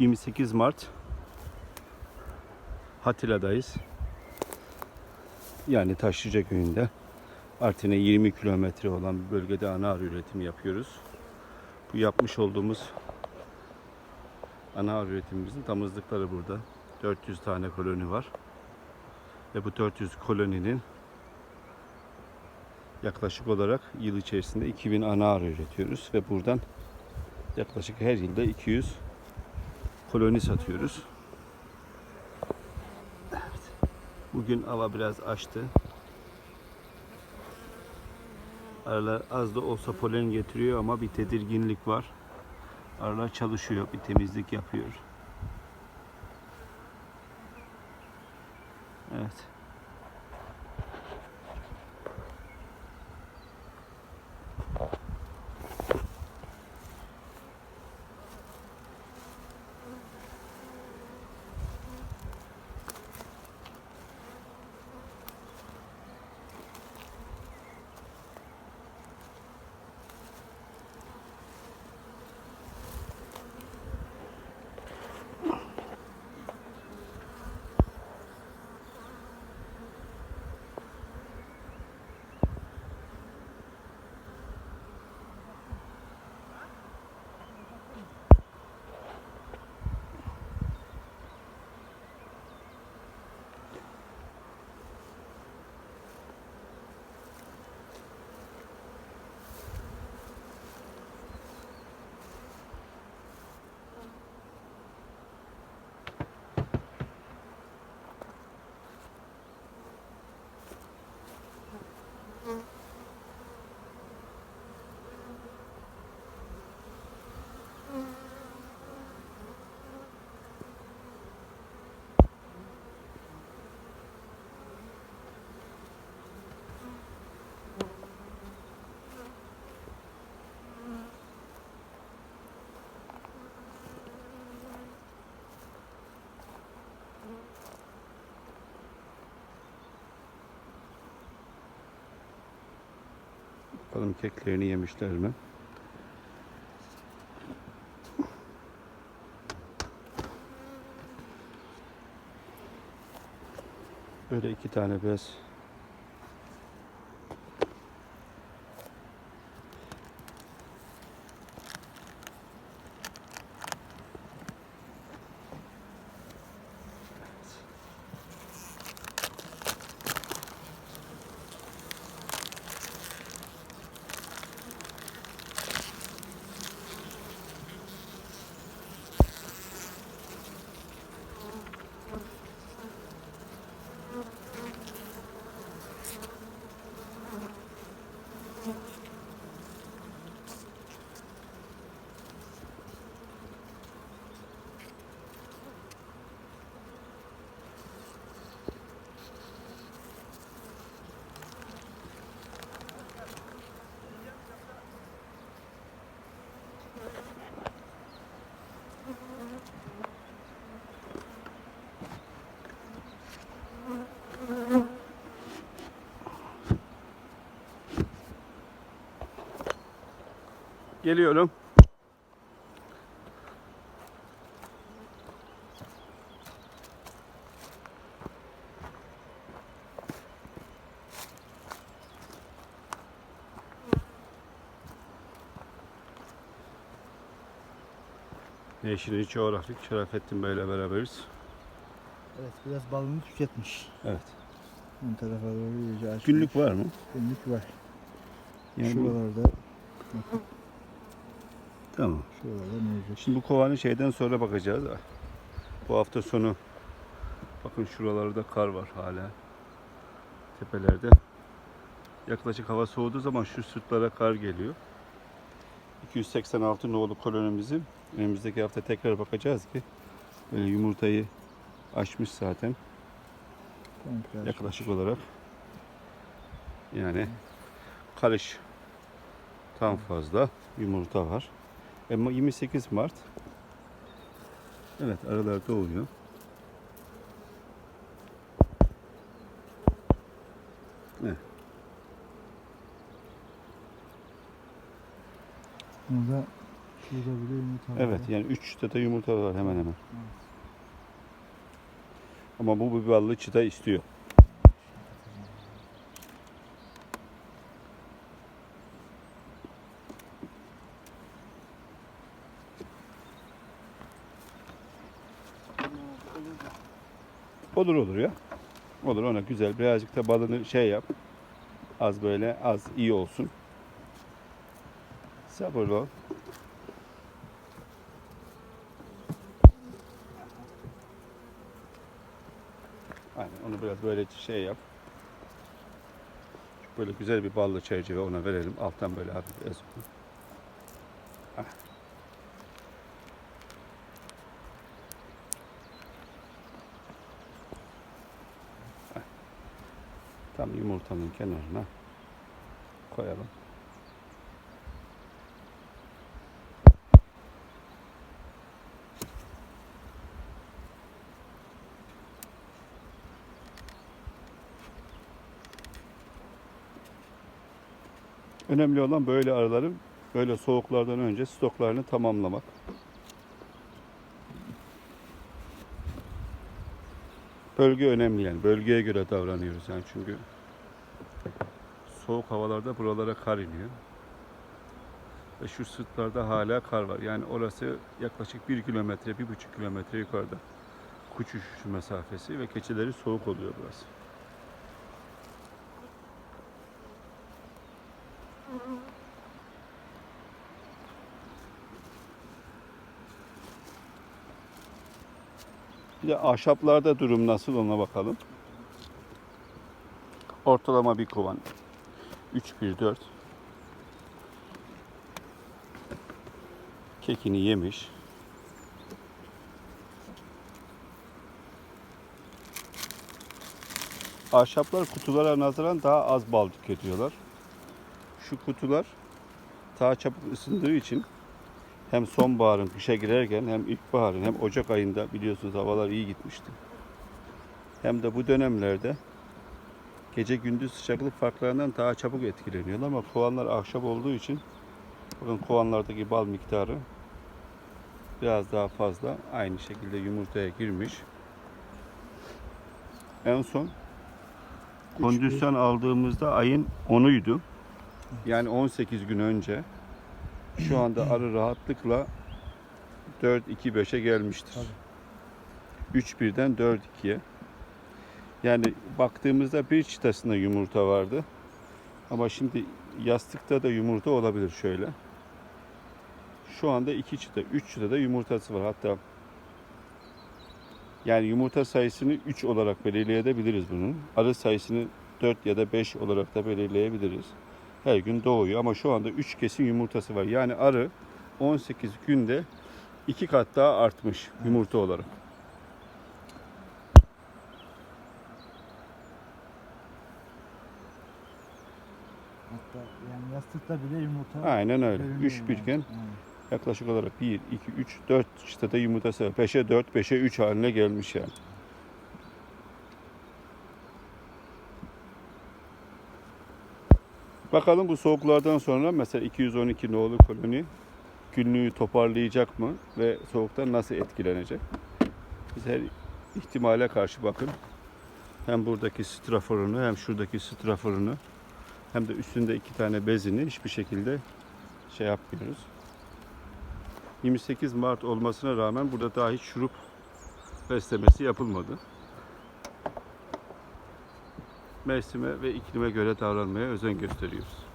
28 Mart Hatila'dayız. Yani Taşlıca köyünde. Artin'e 20 kilometre olan bir bölgede ana arı üretimi yapıyoruz. Bu yapmış olduğumuz ana arı üretimimizin damızlıkları burada. 400 tane koloni var. Ve bu 400 koloninin yaklaşık olarak yıl içerisinde 2000 ana arı üretiyoruz ve buradan yaklaşık her yılda 200 koloni satıyoruz. Evet. Bugün hava biraz açtı. Arılar az da olsa polen getiriyor ama bir tedirginlik var. Arılar çalışıyor, bir temizlik yapıyor. Evet. Bakalım keklerini yemişler mi? Böyle iki tane bez. Geliyorum. Yeşilin coğrafik Şerafettin Bey'le beraberiz. Evet biraz balını tüketmiş. Evet. Ön tarafa doğru iyice açmış. Günlük var mı? Günlük var. Yani Şuralarda, Tamam. şuralarda mevcut. Şimdi bu kovanın şeyden sonra bakacağız. Bu hafta sonu bakın şuralarda kar var hala. Tepelerde. Yaklaşık hava soğuduğu zaman şu sırtlara kar geliyor. 286 nolu kolonimizi önümüzdeki hafta tekrar bakacağız ki böyle yumurtayı açmış zaten Komple yaklaşık olarak. Yani karış tam fazla yumurta var. Ama 28 Mart. Evet aralar doğuyor. Burada Burada bile yumurta var. Evet ya. yani 3 çıtada yumurta var hemen hemen. Ama bu bir ballı çıta istiyor. Olur olur ya. Olur ona güzel. Birazcık da balını şey yap. Az böyle az iyi olsun. Sabırlı ol. Aynen onu biraz böyle şey yap. Böyle güzel bir ballı çerçeve ona verelim. Alttan böyle hafif ez. Tam yumurtanın kenarına koyalım. Önemli olan böyle arıların böyle soğuklardan önce stoklarını tamamlamak. Bölge önemli yani. Bölgeye göre davranıyoruz yani çünkü soğuk havalarda buralara kar iniyor. Ve şu sırtlarda hala kar var. Yani orası yaklaşık bir kilometre, bir buçuk kilometre yukarıda. Kuş uçuşu mesafesi ve keçileri soğuk oluyor burası. Bir de ahşaplarda durum nasıl ona bakalım. Ortalama bir kovan. 3 1 4. Kekini yemiş. Ahşaplar kutulara nazaran daha az bal tüketiyorlar. Şu kutular daha çabuk ısındığı için hem sonbaharın kışa girerken hem ilkbaharın hem Ocak ayında biliyorsunuz havalar iyi gitmişti. Hem de bu dönemlerde gece gündüz sıcaklık farklarından daha çabuk etkileniyorlar ama kovanlar ahşap olduğu için bakın kovanlardaki bal miktarı biraz daha fazla aynı şekilde yumurtaya girmiş. En son kondisyon aldığımızda ayın 10'uydu. Yani 18 gün önce şu anda arı rahatlıkla 4-2-5'e gelmiştir. Tabii. 3-1'den 4-2'ye. Yani baktığımızda bir çıtasında yumurta vardı. Ama şimdi yastıkta da yumurta olabilir şöyle. Şu anda 2 çıta, 3 çıta da yumurtası var. Hatta yani yumurta sayısını 3 olarak belirleyebiliriz bunun. Arı sayısını 4 ya da 5 olarak da belirleyebiliriz. Her gün doğuyor ama şu anda 3 kesin yumurtası var. Yani arı 18 günde 2 kat daha artmış yumurta olarak. Hatta yani yastıkta bile yumurta Aynen öyle. görünüyor 3 yani. birken Aynen. yaklaşık olarak 1, 2, 3, 4 çıtada yumurtası var. 5'e 4, 5'e 3 haline gelmiş yani. Bakalım bu soğuklardan sonra mesela 212 nolu koloni günlüğü toparlayacak mı ve soğuktan nasıl etkilenecek? Biz her ihtimale karşı bakın. Hem buradaki straforunu hem şuradaki straforunu hem de üstünde iki tane bezini hiçbir şekilde şey yapmıyoruz. 28 Mart olmasına rağmen burada daha hiç şurup beslemesi yapılmadı. Mevsime ve iklime göre davranmaya özen gösteriyoruz.